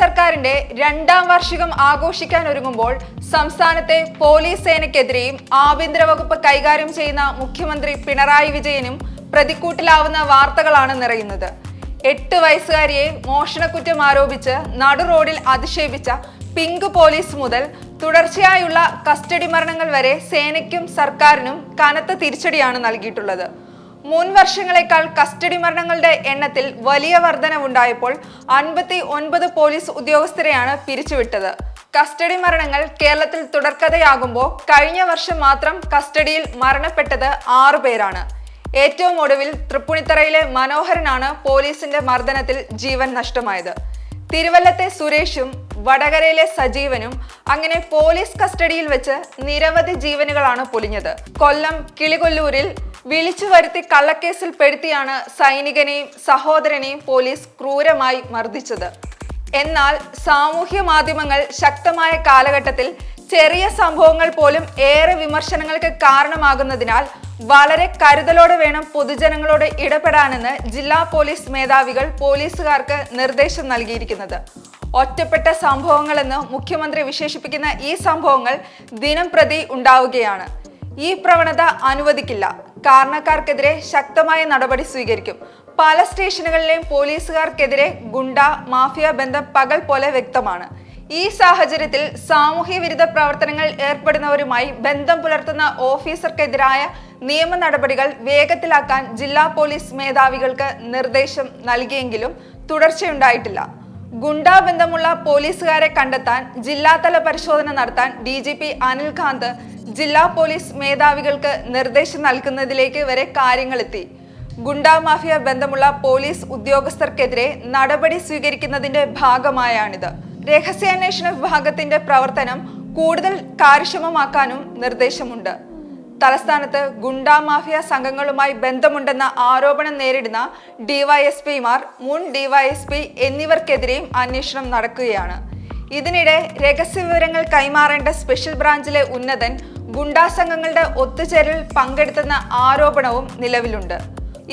സർക്കാരിന്റെ രണ്ടാം വാർഷികം ആഘോഷിക്കാൻ ഒരുങ്ങുമ്പോൾ സംസ്ഥാനത്തെ പോലീസ് സേനയ്ക്കെതിരെയും ആഭ്യന്തര വകുപ്പ് കൈകാര്യം ചെയ്യുന്ന മുഖ്യമന്ത്രി പിണറായി വിജയനും പ്രതിക്കൂട്ടിലാവുന്ന വാർത്തകളാണ് നിറയുന്നത്. എട്ട് വയസ്സുകാരിയെ മോഷണക്കുറ്റം ആരോപിച്ച് നടു റോഡിൽ അധിക്ഷേപിച്ച പിങ്ക് പോലീസ് മുതൽ തുടർച്ചയായുള്ള കസ്റ്റഡി മരണങ്ങൾ വരെ സേനയ്ക്കും സർക്കാരിനും കനത്ത തിരിച്ചടിയാണ് നൽകിയിട്ടുള്ളത്. മുൻ വർഷങ്ങളെക്കാൾ കസ്റ്റഡി മരണങ്ങളുടെ എണ്ണത്തിൽ വലിയ വർധനവുണ്ടായപ്പോൾ അൻപത്തി ഒൻപത് പോലീസ് ഉദ്യോഗസ്ഥരെയാണ് പിരിച്ചുവിട്ടത്. കസ്റ്റഡി മരണങ്ങൾ കേരളത്തിൽ തുടർക്കഥയാകുമ്പോൾ കഴിഞ്ഞ വർഷം മാത്രം കസ്റ്റഡിയിൽ മരണപ്പെട്ടത് ആറു പേരാണ്. ഏറ്റവും ഒടുവിൽ തൃപ്പൂണിത്തറയിലെ മനോഹരനാണ് പോലീസിന്റെ മർദ്ദനത്തിൽ ജീവൻ നഷ്ടമായത്. തിരുവല്ലത്തെ സുരേഷും വടകരയിലെ സജീവനും അങ്ങനെ പോലീസ് കസ്റ്റഡിയിൽ വെച്ച് നിരവധി ജീവനുകളാണ് പൊലിഞ്ഞത്. കൊല്ലം കിളികൊല്ലൂരിൽ വിളിച്ചു വരുത്തി കള്ളക്കേസിൽ പെടുത്തിയാണ് സൈനികനെയും സഹോദരനെയും പോലീസ് ക്രൂരമായി മർദ്ദിച്ചത്. എന്നാൽ സാമൂഹ്യ മാധ്യമങ്ങൾ ശക്തമായ കാലഘട്ടത്തിൽ ചെറിയ സംഭവങ്ങൾ പോലും ഏറെ വിമർശനങ്ങൾക്ക് കാരണമാകുന്നതിനാൽ വളരെ കരുതലോടെ വേണം പൊതുജനങ്ങളോട് ഇടപെടാനെന്ന് ജില്ലാ പോലീസ് മേധാവികൾ പോലീസുകാർക്ക് നിർദ്ദേശം നൽകിയിരിക്കുന്നത്. ഒറ്റപ്പെട്ട സംഭവങ്ങളെന്ന് മുഖ്യമന്ത്രി വിശേഷിപ്പിക്കുന്ന ഈ സംഭവങ്ങൾ ദിനം പ്രതി ഉണ്ടാവുകയാണ്. ഈ പ്രവണത അനുവദിക്കില്ല. കാരണക്കാർക്കെതിരെ ശക്തമായ നടപടി സ്വീകരിക്കും. പല സ്റ്റേഷനുകളിലെയും പോലീസുകാർക്കെതിരെ ഗുണ്ട മാഫിയ ബന്ധം പകൽ പോലെ വ്യക്തമാണ്. ഈ സാഹചര്യത്തിൽ സാമൂഹ്യ വിരുദ്ധ പ്രവർത്തനങ്ങൾ ഏർപ്പെടുന്നവരുമായി ബന്ധം പുലർത്തുന്ന ഓഫീസർക്കെതിരായ നിയമ നടപടികൾ വേഗത്തിലാക്കാൻ ജില്ലാ പോലീസ് മേധാവികൾക്ക് നിർദ്ദേശം നൽകിയെങ്കിലും തുടർച്ചയുണ്ടായിട്ടില്ല. ഗുണ്ടാ ബന്ധമുള്ള പോലീസുകാരെ കണ്ടെത്താൻ ജില്ലാതല പരിശോധന നടത്താൻ ഡി ജി പി അനിൽകാന്ത് ജില്ലാ പോലീസ് മേധാവികൾക്ക് നിർദ്ദേശം നൽകുന്നതിലേക്ക് വരെ കാര്യങ്ങളെത്തി. ഗുണ്ടാ മാഫിയ ബന്ധമുള്ള പോലീസ് ഉദ്യോഗസ്ഥർക്കെതിരെ നടപടി സ്വീകരിക്കുന്നതിന്റെ ഭാഗമായാണിത്. രഹസ്യാന്വേഷണ വിഭാഗത്തിന്റെ പ്രവർത്തനം കൂടുതൽ കാര്യക്ഷമമാക്കാനും നിർദ്ദേശമുണ്ട്. തലസ്ഥാനത്ത് ഗുണ്ടാ മാഫിയ സംഘങ്ങളുമായി ബന്ധമുണ്ടെന്ന ആരോപണം നേരിടുന്ന ഡിവൈഎസ്പിമാർ മുൻ ഡിവൈഎസ്പി എന്നിവർക്കെതിരെയും അന്വേഷണം നടക്കുകയാണ്. ഇതിനിടെ രഹസ്യവിവരങ്ങൾ കൈമാറേണ്ട സ്പെഷ്യൽ ബ്രാഞ്ചിലെ ഉന്നതൻ ഗുണ്ടാ സംഘങ്ങളുടെ ഒത്തുചേരൽ പങ്കെടുത്തെന്ന ആരോപണവും നിലവിലുണ്ട്.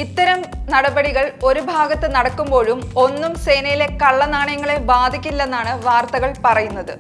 ഇത്തരം നടപടികൾ ഒരു ഭാഗത്ത് നടക്കുമ്പോഴും ഒന്നും സേനയിലെ കള്ളനാണയങ്ങളെ ബാധിക്കില്ലെന്നാണ് വാർത്തകൾ പറയുന്നത്.